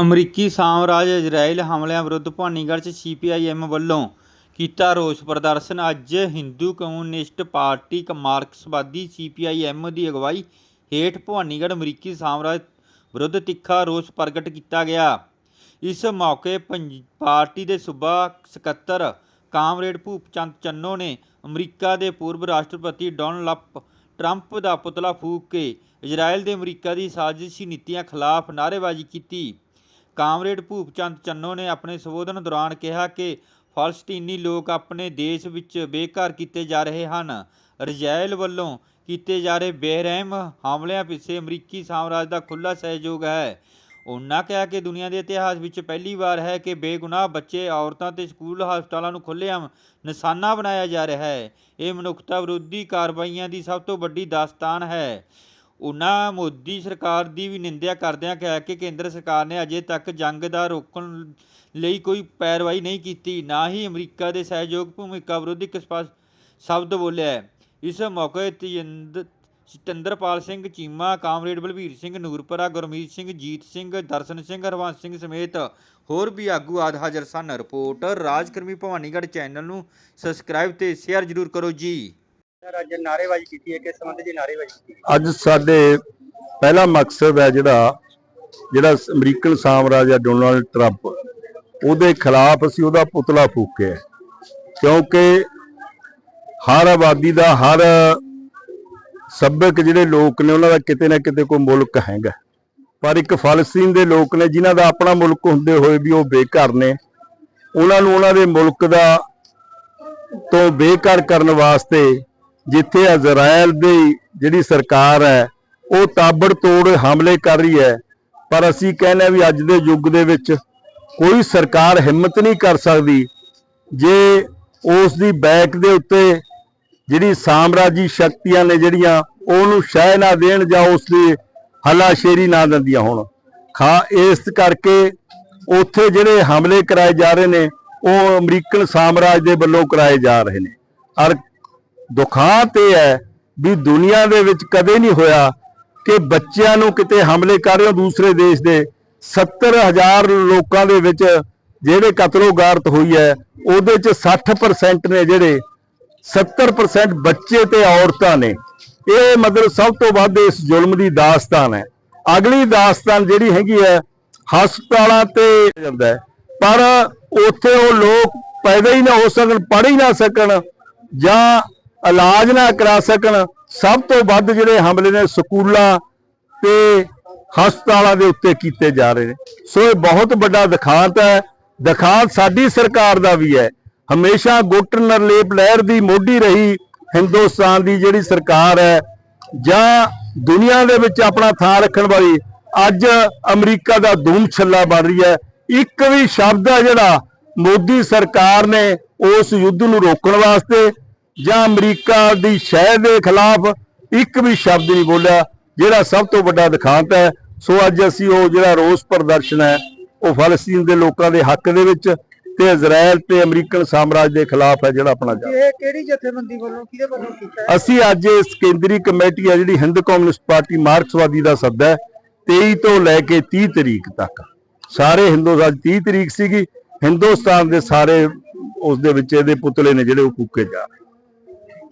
ਅਮਰੀਕੀ ਸਾਮਰਾਜ ਇਜ਼ਰਾਈਲ ਹਮਲਿਆਂ ਵਿਰੁੱਧ ਭਵਾਨੀਗੜ੍ਹ 'ਚ ਸੀਪੀਆਈਐਮ ਵੱਲੋਂ ਕੀਤਾ ਰੋਸ ਪ੍ਰਦਰਸ਼ਨ। ਅੱਜ ਹਿੰਦੂ ਕਮਿਊਨਿਸਟ ਪਾਰਟੀ ਕ, ਮਾਰਕਸਵਾਦੀ ਸੀਪੀਆਈਐਮ ਦੀ ਅਗਵਾਈ ਹੇਠ ਭਵਾਨੀਗੜ੍ਹ ਅਮਰੀਕੀ ਸਾਮਰਾਜ ਵਿਰੁੱਧ ਤਿੱਖਾ ਰੋਸ ਪ੍ਰਗਟ ਕੀਤਾ ਗਿਆ। ਇਸ ਮੌਕੇ ਪੰਜ- ਪਾਰਟੀ ਦੇ ਸੂਬਾ ਸਕੱਤਰ ਕਾਮਰੇਡ ਭੂਪਚੰਦ ਚੰਨੋ ਨੇ ਅਮਰੀਕਾ ਦੇ ਪੂਰਬ ਰਾਸ਼ਟਰਪਤੀ ਡੋਨਲਡ ਟਰੰਪ ਦਾ ਪੁਤਲਾ ਫੂਕ ਕੇ ਇਜ਼ਰਾਈਲ ਦੇ ਅਮਰੀਕਾ ਦੀ ਸਾਜ਼ਿਸ਼ੀ ਨੀਤੀਆਂ ਖਿਲਾਫ ਨਾਅਰੇਬਾਜ਼ੀ ਕੀਤੀ। ਕਾਮਰੇਡ ਭੂਪਚੰਦ ਚੰਨੋ ਨੇ ਆਪਣੇ ਸੰਬੋਧਨ ਦੌਰਾਨ ਕਿਹਾ ਕਿ ਫਲਸਤੀਨੀ ਲੋਕ ਆਪਣੇ ਦੇਸ਼ ਵਿੱਚ ਬੇਘਰ ਕੀਤੇ ਜਾ ਰਹੇ ਹਨ। ਇਜ਼ਰਾਈਲ ਵੱਲੋਂ ਕੀਤੇ ਜਾ ਰਹੇ ਬੇਰਹਿਮ ਹਮਲਿਆਂ ਪਿੱਛੇ ਅਮਰੀਕੀ ਸਾਮਰਾਜ ਦਾ ਖੁੱਲ੍ਹਾ ਸਹਿਯੋਗ ਹੈ। ਉਹਨਾਂ ਕਿਹਾ ਕਿ ਦੁਨੀਆ ਦੇ ਇਤਿਹਾਸ ਵਿੱਚ ਪਹਿਲੀ ਵਾਰ ਹੈ ਕਿ ਬੇਗੁਨਾਹ ਬੱਚੇ, ਔਰਤਾਂ ਤੇ ਸਕੂਲ ਹਸਪਤਾਲਾਂ ਨੂੰ ਖੁੱਲ੍ਹੇਆਮ ਨਿਸ਼ਾਨਾ ਬਣਾਇਆ ਜਾ ਰਿਹਾ ਹੈ। ਇਹ ਮਨੁੱਖਤਾ ਵਿਰੋਧੀ ਕਾਰਵਾਈਆਂ ਦੀ ਸਭ ਤੋਂ ਵੱਡੀ ਦਾਸਤਾਨ ਹੈ। ਉਨ੍ਹਾਂ ਮੋਦੀ ਸਰਕਾਰ ਦੀ ਵੀ ਨਿੰਦਿਆ ਕਰਦਿਆਂ ਕਿਹਾ ਕਿ ਕੇਂਦਰ ਸਰਕਾਰ ਨੇ ਅਜੇ ਤੱਕ ਜੰਗ ਦਾ ਰੋਕਣ ਲਈ ਕੋਈ ਪੈਰਵਾਈ ਨਹੀਂ ਕੀਤੀ, ਨਾ ਹੀ ਅਮਰੀਕਾ ਦੇ ਸਹਿਯੋਗ ਭੂਮਿਕਾ ਵਿਰੁੱਧ ਇੱਕ ਸਪਸ਼ਟ ਸ਼ਬਦ ਬੋਲਿਆ ਇਸ ਮੌਕੇ ਤਜਿੰਦ ਸਤਿੰਦਰਪਾਲ ਸਿੰਘ ਚੀਮਾ, ਕਾਮਰੇਡ ਬਲਬੀਰ ਸਿੰਘ ਨੂਰਪੁਰਾ, ਗੁਰਮੀਤ ਸਿੰਘ, ਜੀਤ ਸਿੰਘ, ਦਰਸ਼ਨ ਸਿੰਘ, ਹਰਵੰਸ ਸਿੰਘ ਸਮੇਤ ਹੋਰ ਵੀ ਆਗੂ ਆਦ ਹਾਜ਼ਰ ਸਨ। ਰਿਪੋਰਟਰ ਰਾਜਕਰਮੀ ਭਵਾਨੀਗੜ੍ਹ ਚੈਨਲ ਨੂੰ ਸਬਸਕ੍ਰਾਈਬ ਤੇ ਸ਼ੇਅਰ ਜ਼ਰੂਰ ਕਰੋ ਜੀ। ਸਰ ਅੱਜ ਨਾਅਰੇਬਾਜ਼ੀ ਕੀਤੀ ਹੈ, ਕਿਸ ਸੰਬੰਧ 'ਚ ਨਾਅਰੇਬਾਜ਼ੀ ਕੀਤੀ ਅੱਜ ਸਾਡੇ ਪਹਿਲਾ ਮਕਸਦ ਹੈ ਜਿਹੜਾ ਜਿਹੜਾ ਅਮਰੀਕਨ ਸਾਮਰਾਜ ਹੈ ਡੋਨਾਲਡ ਟਰੰਪ, ਉਹਦੇ ਖਿਲਾਫ ਅਸੀਂ ਉਹਦਾ ਪੁਤਲਾ ਫੂਕਿਆ ਕਿਉਂਕਿ ਹਰ ਆਬਾਦੀ ਦਾ, ਹਰ ਸੱਭਿਅਕ ਜਿਹੜੇ ਲੋਕ ਨੇ, ਉਹਨਾਂ ਦਾ ਕਿਤੇ ਨਾ ਕਿਤੇ ਕੋਈ ਮੁਲਕ ਹੈਗਾ। ਪਰ ਇੱਕ ਫਲਸਤੀਨ ਦੇ ਲੋਕ ਨੇ, ਜਿਨ੍ਹਾਂ ਦਾ ਆਪਣਾ ਮੁਲਕ ਹੁੰਦੇ ਹੋਏ ਵੀ ਉਹ ਬੇਘਰ ਨੇ, ਉਹਨਾਂ ਨੂੰ ਉਹਨਾਂ ਦੇ ਮੁਲਕ ਦਾ ਤੋਂ ਬੇਘਰ ਕਰਨ ਵਾਸਤੇ ਜਿੱਥੇ ਇਜ਼ਰਾਈਲ ਦੀ ਜਿਹੜੀ ਸਰਕਾਰ ਹੈ, ਉਹ ਤਾਬੜ ਤੋੜ ਹਮਲੇ ਕਰ ਰਹੀ ਹੈ। ਪਰ ਅਸੀਂ ਕਹਿੰਦੇ ਹਾਂ ਵੀ ਅੱਜ ਦੇ ਯੁੱਗ ਦੇ ਵਿੱਚ ਕੋਈ ਸਰਕਾਰ ਹਿੰਮਤ ਨਹੀਂ ਕਰ ਸਕਦੀ। ਜੇ ਉਸ ਦੀ ਬੈਕ ਦੇ ਉੱਤੇ ਜਿਹੜੀ ਸਾਮਰਾਜੀ ਸ਼ਕਤੀਆਂ ਨੇ ਜਿਹੜੀਆਂ, ਉਹਨੂੰ ਸ਼ਹਿ ਨਾ ਦੇਣ ਜਾਂ ਉਸ ਦੀ ਹੱਲਾਸ਼ੇਰੀ ਨਾ ਦਿੰਦੀਆਂ ਹੋਣ। ਖਾ ਇਸ ਕਰਕੇ ਉੱਥੇ ਜਿਹੜੇ ਹਮਲੇ ਕਰਾਏ ਜਾ ਰਹੇ ਨੇ, ਉਹ ਅਮਰੀਕਨ ਸਾਮਰਾਜ ਦੇ ਵੱਲੋਂ ਕਰਾਏ ਜਾ ਰਹੇ ਨੇ। ਔਰ ਦੁਖਾਂਤ ਇਹ ਹੈ ਵੀ ਦੁਨੀਆ ਦੇ ਵਿੱਚ ਕਦੇ ਨਹੀਂ ਹੋਇਆ ਕਿ ਬੱਚਿਆਂ ਨੂੰ ਕਿਤੇ ਹਮਲੇ ਕਰ ਰਹੇ ਹੋ ਦੂਸਰੇ ਦੇਸ਼ ਦੇ। 70000 ਲੋਕਾਂ ਦੇ ਵਿੱਚ ਜਿਹੜੇ ਕਤਲੋਗਾਰਤ ਹੋਈ ਹੈ, ਉਹਦੇ ਚ 60% ਨੇ ਜਿਹੜੇ 70% ਬੱਚੇ ਤੇ ਔਰਤਾਂ ਨੇ। ਇਹ ਮਤਲਬ ਸਭ ਤੋਂ ਵੱਧ ਇਸ ਜ਼ੁਲਮ ਦੀ ਦਾਸਤਾਨ ਹੈ। ਅਗਲੀ ਦਾਸਤਾਨ ਜਿਹੜੀ ਹੈਗੀ ਹੈ, ਹਸਪਤਾਲਾਂ ਤੇ ਜਾਂਦਾ ਹੈ। ਪਰ ਉੱਥੇ ਉਹ ਲੋਕ ਪੈਦਾ ਹੀ ਨਾ ਹੋ ਸਕਣ, ਪੜ੍ਹ ਹੀ ਨਾ ਸਕਣ ਜਾਂ ਇਲਾਜ ਨਾ ਕਰਾ ਸਕਣ, ਸਭ ਤੋਂ ਵੱਧ ਜਿਹੜੇ ਹਮਲੇ ਨੇ ਸਕੂਲਾਂ ਤੇ ਹਸਪਤਾਲਾਂ ਦੇ ਉੱਤੇ ਕੀਤੇ ਜਾ ਰਹੇ ਨੇ। ਸੋ ਇਹ ਬਹੁਤ ਵੱਡਾ ਦਿਖਾਂਤ ਹੈ। ਦਿਖਾਂਤ ਸਾਡੀ ਸਰਕਾਰ ਦਾ ਵੀ ਹੈ। ਹਮੇਸ਼ਾ ਗੁੱਟ ਨਰਲੇਪ ਲਹਿਰ ਦੀ ਮੋਢੀ ਰਹੀ ਹਿੰਦੁਸਤਾਨ ਦੀ ਜਿਹੜੀ ਸਰਕਾਰ ਹੈ ਜਾਂ ਦੁਨੀਆ ਦੇ ਵਿੱਚ ਆਪਣਾ ਥਾਂ ਰੱਖਣ ਵਾਲੀ ਅੱਜ ਅਮਰੀਕਾ ਦਾ ਦੂਮ ਛੱਲਾ ਬਣ ਰਹੀ ਹੈ। ਇੱਕ ਵੀ ਸ਼ਬਦ ਹੈ ਜਿਹੜਾ ਮੋਦੀ ਸਰਕਾਰ ਨੇ ਉਸ ਯੁੱਧ ਨੂੰ ਰੋਕਣ ਵਾਸਤੇ ਜਾਂ ਅਮਰੀਕਾ ਦੀ ਸ਼ਹਿ ਦੇ ਖਿਲਾਫ ਇੱਕ ਵੀ ਸ਼ਬਦ ਨਹੀਂ ਬੋਲਿਆ ਜਿਹੜਾ ਸਭ ਤੋਂ ਵੱਡਾ ਦਿਖਾਂਤ ਹੈ। ਸੋ ਅੱਜ ਅਸੀਂ ਉਹ ਜਿਹੜਾ ਰੋਸ ਪ੍ਰਦਰਸ਼ਨ ਹੈ ਉਹ ਫਲਸਤੀਨ ਦੇ ਲੋਕਾਂ ਦੇ ਹੱਕ ਦੇ ਵਿੱਚ ਤੇ ਇਜ਼ਰਾਈਲ ਤੇ ਅਮਰੀਕਨ ਸਾਮਰਾਜ ਦੇ ਖਿਲਾਫ ਹੈ ਜਿਹੜਾ ਆਪਣਾ ਜਾ ਇਹ ਕਿਹੜੀ ਜਥੇਬੰਦੀ ਵੱਲੋਂ ਕਿਹਦੇ ਵੱਲੋਂ ਕੀਤਾ ਹੈ? ਅਸੀਂ ਅੱਜ ਇਸ ਕੇਂਦਰੀ ਕਮੇਟੀ ਹੈ ਜਿਹੜੀ ਹਿੰਦ ਕਮਿਊਨਿਸਟ ਪਾਰਟੀ ਮਾਰਕਸਵਾਦੀ ਦਾ ਸੱਦਾ ਹੈ 23 ਤੋਂ ਲੈ ਕੇ 30 ਤਰੀਕ ਤੱਕ। ਸਾਰੇ ਹਿੰਦੁਸਤਾਨ 30 ਤਰੀਕ ਸੀਗੀ। ਹਿੰਦੁਸਤਾਨ ਦੇ ਸਾਰੇ ਉਸ ਦੇ ਵਿੱਚ ਇਹਦੇ ਪੁਤਲੇ ਨੇ ਜਿਹੜੇ ਉਹ ਫੂਕੇ ਜਾ ਰਹੇ